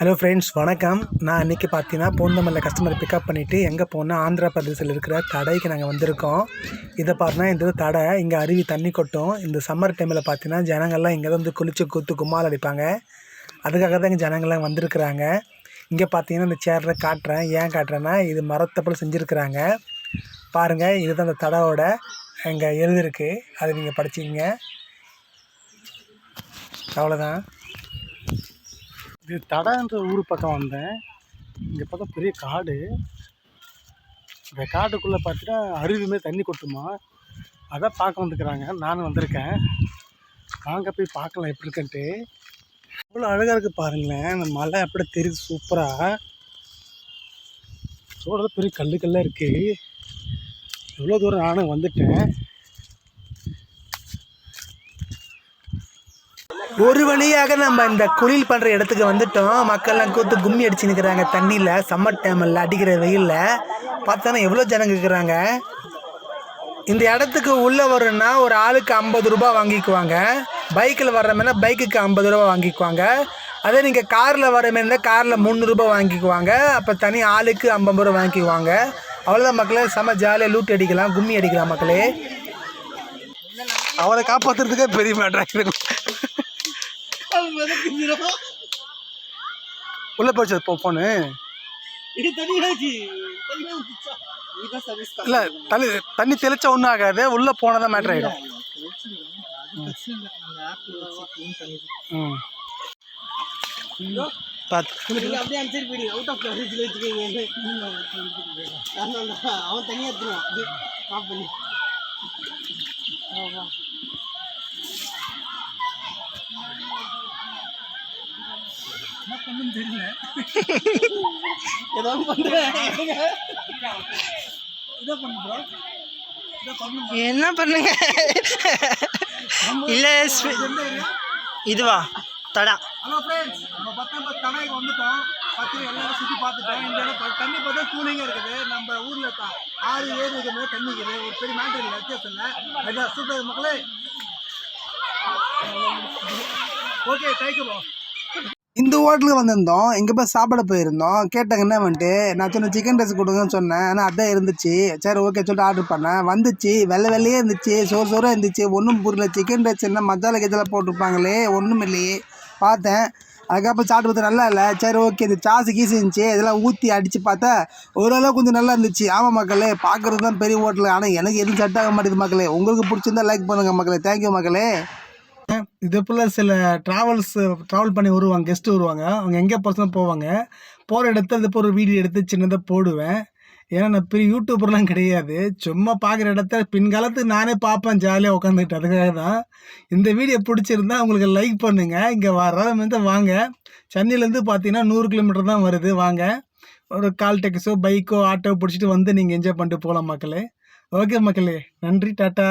Hello friends வணக்கம். நான் இன்றைக்கி பார்த்தீங்கன்னா பூந்தமல்லியில் கஸ்டமரை பிக்கப் பண்ணிவிட்டு எங்கே போனால் ஆந்திரா பிரதேசத்தில் இருக்கிற தடைக்கு நாங்கள் வந்திருக்கோம். இதை பார்த்தீங்கன்னா இந்த தடை இங்கே அருவி தண்ணி கொட்டும். இந்த சம்மர் டைமில் பார்த்தீங்கன்னா ஜனங்கள்லாம் இங்கே வந்து குளிச்சு கூத்து கும்மால் அடிப்பாங்க. அதுக்காக தான் இங்கே ஜனங்கள்லாம் வந்திருக்கிறாங்க. இங்கே பார்த்தீங்கன்னா இந்த சேரில் காட்டுறேன். ஏன் காட்டுறேன்னா இது மரத்தப்பல் செஞ்சுருக்கிறாங்க செஞ்சுருக்குறாங்க. பாருங்கள் இதுதான் அந்த தடையோட இங்கே எழுதிருக்கு. அது நீங்கள் படிச்சிங்க அவ்வளோதான் இது தடன்ற ஊர் பக்கம் வந்தேன். இங்கே பார்த்தா பெரிய காடு. இந்த காட்டுக்குள்ளே பார்த்தீங்கன்னா அருவிமே தண்ணி கொட்டுமா? அதான் பார்க்க வந்துக்கிறாங்க. நானும் வந்திருக்கேன். வாங்க போய் பார்க்கலாம் எப்படி இருக்குன்ட்டு. அவ்வளோ அழகாக இருக்குது பாருங்களேன். இந்த மலை அப்படியே தெரியுது சூப்பராக சோழ பெரிய கல்லு கல்லாக இருக்குது இவ்வளோ தூரம் நானும் வந்துட்டேன். ஒரு வழியாக நம்ம இந்த குளில் பண்ணுற இடத்துக்கு வந்துட்டோம். மக்கள்லாம் கூத்து கும்மி அடிச்சு நிற்கிறாங்க தண்ணியில் சம்மர் டைமில் அடிக்கிற வெயிலில். பார்த்தோன்னா எவ்வளோ ஜனங்க இருக்கிறாங்க? இந்த இடத்துக்கு உள்ளே வரும்னா ஒரு ஆளுக்கு ஐம்பது ரூபா வாங்கிக்குவாங்க. பைக்கில் வர்ற மாதிரினா பைக்குக்கு ஐம்பது ரூபா வாங்கிக்குவாங்க. அதே நீங்கள் காரில் வர மாதிரி இருந்தால் காரில் முந்நூறுரூபா வாங்கிக்குவாங்க. அப்போ தனி ஆளுக்கு ஐம்பது ரூபா வாங்கிக்குவாங்க. அவ்வளோதான் மக்களே செம்ம ஜாலியாக லூட் அடிக்கலாம் கும்மி அடிக்கலாம் மக்களே. அவரை காப்பாற்றுறதுக்கே பெரிய மேட்ரு உள்ளே போச்சு போ ஃபோனு இல்லை தண்ணி தண்ணி தெளிச்சா ஒன்றும் ஆகாது. உள்ளே போனால் தான் மேட்ரு ஆகிடும் அப்படியே அனுப்பிச்சு போயிடுங்க அவுட் ஆஃப் கவரேஜில் வச்சுக்கோங்க. அவன் தனியாக எடுத்துருவான். ஆஃப் பண்ணி ஆமா ஏதோ பண்ணுறேன் இதை பண்ணு ப்ரோ இதை பண்ணு என்ன பண்ணுங்க? இல்லை இதுவா? தடா. ஹலோ ஃப்ரெண்ட்ஸ் நம்ம பத்தொன்பது தடைக்கு வந்துட்டோம். பத்து எல்லாரும் சுற்றி பார்த்துட்டோம் இந்த இடம் தண்ணி பார்த்தா கூலிங்காக இருக்குது. நம்ம ஊரில் ஆறு ஏழு இருக்கிற தண்ணி இருக்குது. ஒரு பெரிய மேட்டர் இல்லை வித்தியாசம் இல்லை. சூப்பர் மக்களே. ஓகே தேங்க்யூ இந்த ஹோட்டலுக்கு வந்திருந்தோம். இங்கே போய் சாப்பிட போயிருந்தோம். கேட்டாங்க என்ன வந்துட்டு? நான் சொன்ன சிக்கன் ரைஸ் கொடுங்கன்னு சொன்னேன். ஆனால் அதான் இருந்துச்சு. சரி ஓகே சொல்லிட்டு ஆர்டர் பண்ணேன். வந்துச்சு. வெள்ளை வெள்ளையே இருந்துச்சு. சோறு சோறாக இருந்துச்சு. ஒன்றும் புரியல. சிக்கன் ரைஸ் என்ன மசாலா கீதெல்லாம் போட்டிருப்பாங்களே? ஒன்றும் இல்லையே. பார்த்தேன். அதுக்கப்புறம் சாப்பிட்டு பார்த்தா நல்லா இல்லை. சரி ஓகே இந்த சாசு கீசு இருந்துச்சு. இதெல்லாம் ஊற்றி அடித்து பார்த்தா ஓரளவு கொஞ்சம் நல்லா இருந்துச்சு. ஆமாம் மக்களே பார்க்குறது தான் பெரிய ஹோட்டல். ஆனால் எனக்கு எதுவும் செட் ஆக மாட்டேங்குது மக்களே. உங்களுக்கு பிடிச்சிருந்தா லைக் பண்ணுங்கள் மக்களே. தேங்க்யூ மக்களே. இதே போல் சில ட்ராவல்ஸ் ட்ராவல் பண்ணி வருவாங்க கெஸ்ட்டு வருவாங்க. அவங்க எங்கே பர்சனாக போவாங்க. போகிற இடத்துல இது போகிற ஒரு வீடியோ எடுத்து சின்னதாக போடுவேன். ஏன்னா நான் பெரிய யூடியூபர்லாம் கிடையாது. சும்மா பார்க்குற இடத்த பின்காலத்துக்கு நானே பார்ப்பேன் ஜாலியாக உட்காந்துக்கிட்டு அதுக்காக தான். இந்த வீடியோ பிடிச்சிருந்தா உங்களுக்கு லைக் பண்ணுங்கள் இங்கே வர வந்து வாங்க. சென்னையிலேருந்து பார்த்தீங்கன்னா நூறு கிலோமீட்டர் தான் வருது. வாங்க. ஒரு கால் டெக்ஸோ பைக்கோ ஆட்டோ பிடிச்சிட்டு வந்து நீங்கள் என்ஜாய் பண்ணிட்டு போகலாம் மக்களே. ஓகே மக்களே. நன்றி டாட்டா.